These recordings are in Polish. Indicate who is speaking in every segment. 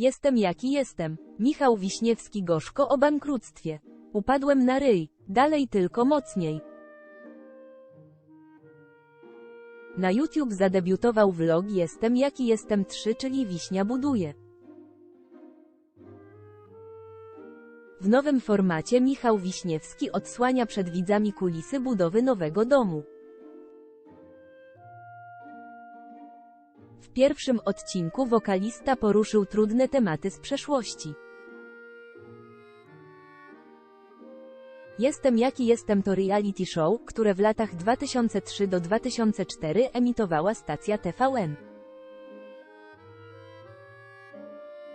Speaker 1: Jestem jaki jestem. Michał Wiśniewski gorzko o bankructwie. Upadłem na ryj, dalej tylko mocniej. Na YouTube zadebiutował vlog Jestem jaki jestem 3, czyli Wiśnia buduje. W nowym formacie Michał Wiśniewski odsłania przed widzami kulisy budowy nowego domu. W pierwszym odcinku wokalista poruszył trudne tematy z przeszłości. Jestem jaki jestem to reality show, które w latach 2003 do 2004 emitowała stacja TVN.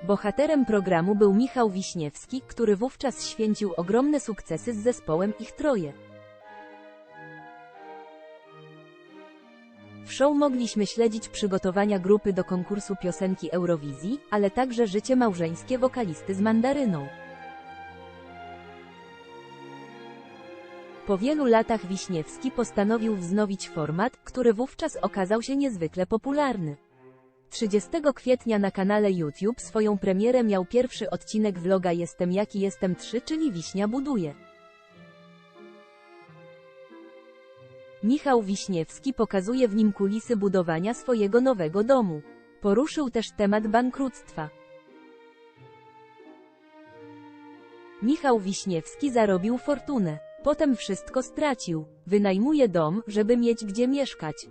Speaker 1: Bohaterem programu był Michał Wiśniewski, który wówczas święcił ogromne sukcesy z zespołem Ich Troje. W show mogliśmy śledzić przygotowania grupy do konkursu piosenki Eurowizji, ale także życie małżeńskie wokalisty z mandaryną. Po wielu latach Wiśniewski postanowił wznowić format, który wówczas okazał się niezwykle popularny. 30 kwietnia na kanale YouTube swoją premierę miał pierwszy odcinek vloga Jestem jaki jestem 3, czyli Wiśnia buduje. Michał Wiśniewski pokazuje w nim kulisy budowania swojego nowego domu. Poruszył też temat bankructwa. Michał Wiśniewski zarobił fortunę. Potem wszystko stracił. Wynajmuje dom, żeby mieć gdzie mieszkać.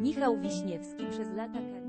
Speaker 1: Michał Wiśniewski przez lata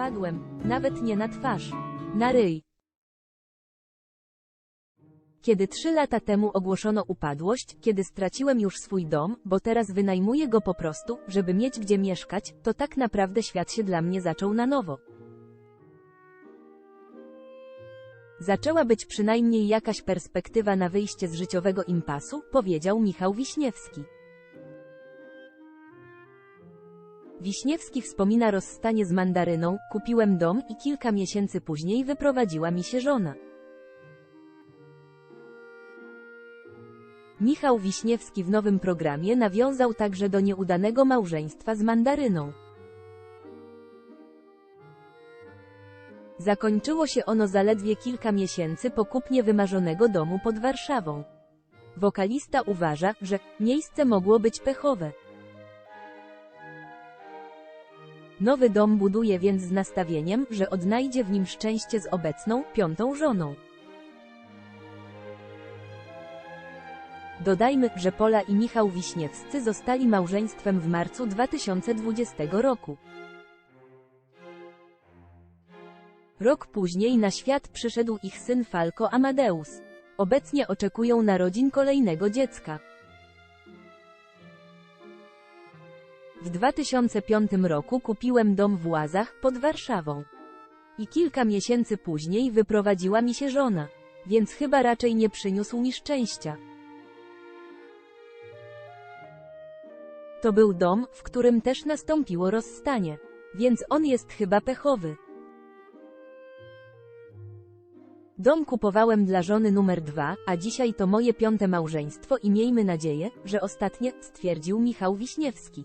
Speaker 1: Upadłem, nawet nie na twarz. Na ryj. Kiedy trzy lata temu ogłoszono upadłość, kiedy straciłem już swój dom, bo teraz wynajmuję go po prostu, żeby mieć gdzie mieszkać, to tak naprawdę świat się dla mnie zaczął na nowo. Zaczęła być przynajmniej jakaś perspektywa na wyjście z życiowego impasu, powiedział Michał Wiśniewski. Wiśniewski wspomina rozstanie z mandaryną, kupiłem dom i kilka miesięcy później wyprowadziła mi się żona. Michał Wiśniewski w nowym programie nawiązał także do nieudanego małżeństwa z mandaryną. Zakończyło się ono zaledwie kilka miesięcy po kupnie wymarzonego domu pod Warszawą. Wokalista uważa, że miejsce mogło być pechowe. Nowy dom buduje więc z nastawieniem, że odnajdzie w nim szczęście z obecną, piątą żoną. Dodajmy, że Pola i Michał Wiśniewscy zostali małżeństwem w marcu 2020 roku. Rok później na świat przyszedł ich syn Falco Amadeus. Obecnie oczekują narodzin kolejnego dziecka. W 2005 roku kupiłem dom w Łazach, pod Warszawą. I kilka miesięcy później wyprowadziła mi się żona. Więc chyba raczej nie przyniósł mi szczęścia. To był dom, w którym też nastąpiło rozstanie. Więc on jest chyba pechowy. Dom kupowałem dla żony numer dwa, a dzisiaj to moje piąte małżeństwo i miejmy nadzieję, że ostatnie, stwierdził Michał Wiśniewski.